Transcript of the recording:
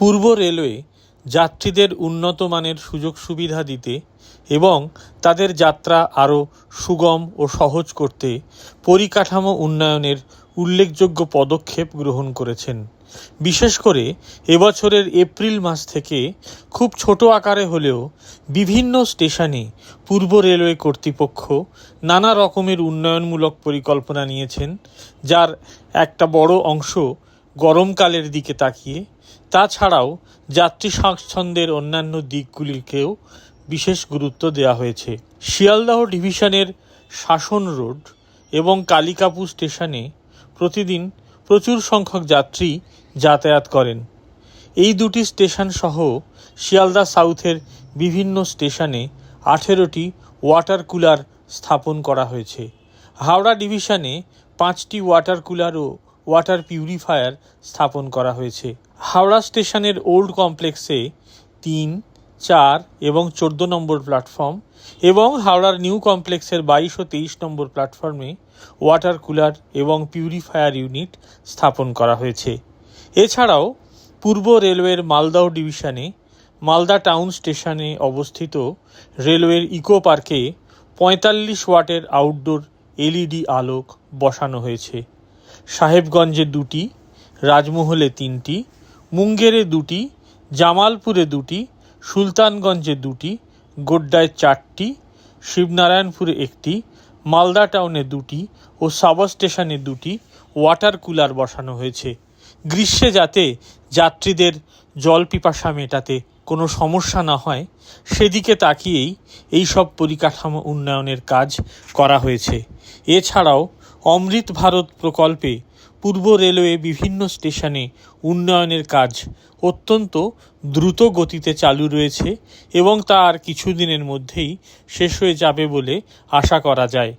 পূর্ব railway যাত্রীদের উন্নত মানের সুযোগ সুবিধা দিতে এবং তাদের যাত্রা আরও সুগম ও সহজ করতে পরিকাঠামো উন্নয়নের উল্লেখযোগ্য পদক্ষেপ গ্রহণ করেছেন। বিশেষ করে এবছরের এপ্রিল মাস থেকে খুব ছোট আকারে হলেও বিভিন্ন স্টেশনে পূর্ব রেলওয়ে কর্তৃপক্ষ নানা রকমের উন্নয়নমূলক পরিকল্পনা নিয়েছেন, যার একটা বড় অংশ গরমকালের দিকে তাকিয়ে। তাছাড়াও যাত্রী স্বাচ্ছন্দ্যের অন্যান্য দিকগুলিকেও বিশেষ গুরুত্ব দেওয়া হয়েছে। শিয়ালদহ ডিভিশনের শাসন রোড এবং কালিকাপুর স্টেশনে প্রতিদিন প্রচুর সংখ্যক যাত্রী যাতায়াত করেন। এই দুটি স্টেশন সহ শিয়ালদা সাউথের বিভিন্ন স্টেশনে আঠেরোটি ওয়াটার কুলার স্থাপন করা হয়েছে। হাওড়া ডিভিশনে পাঁচটি ওয়াটার কুলার ও ওয়াটার পিউরিফায়ার স্থাপন করা হয়েছে। হাওড়া স্টেশনের ওল্ড কমপ্লেক্সে তিন, চার এবং চোদ্দ নম্বর প্ল্যাটফর্ম এবং হাওড়ার নিউ কমপ্লেক্সের বাইশ ও তেইশ নম্বর প্ল্যাটফর্মে ওয়াটার কুলার এবং পিউরিফায়ার ইউনিট স্থাপন করা হয়েছে। এছাড়াও পূর্ব রেলওয়ের মালদাও ডিভিশনে মালদা টাউন স্টেশনে অবস্থিত রেলওয়ের ইকো পার্কে পঁয়তাল্লিশ ওয়াটের আউটডোর এলইডি আলোক বসানো হয়েছে। সাহেবগঞ্জে দুটি, রাজমহলে তিনটি, মুঙ্গেরে দুটি, জামালপুরে দুটি, সুলতানগঞ্জে দুটি, গোড্ডায় চারটি, শিবনারায়ণপুরে একটি, মালদা টাউনে দুটি ও সাব স্টেশনে দুটি ওয়াটার কুলার বসানো হয়েছে। গ্রীষ্মে যাতে যাত্রীদের জল পিপাসা মেটাতে কোনো সমস্যা না হয়, সেদিকে তাকিয়েই এই সব পরিকাঠামো উন্নয়নের কাজ করা হয়েছে। এছাড়াও অমৃত ভারত প্রকল্পে পূর্ব রেলওয়ে বিভিন্ন স্টেশনে উন্নয়নের কাজ অত্যন্ত দ্রুত গতিতে চালু রয়েছে এবং তা আর কিছুদিনের মধ্যেই শেষ হয়ে যাবে বলে আশা করা যায়।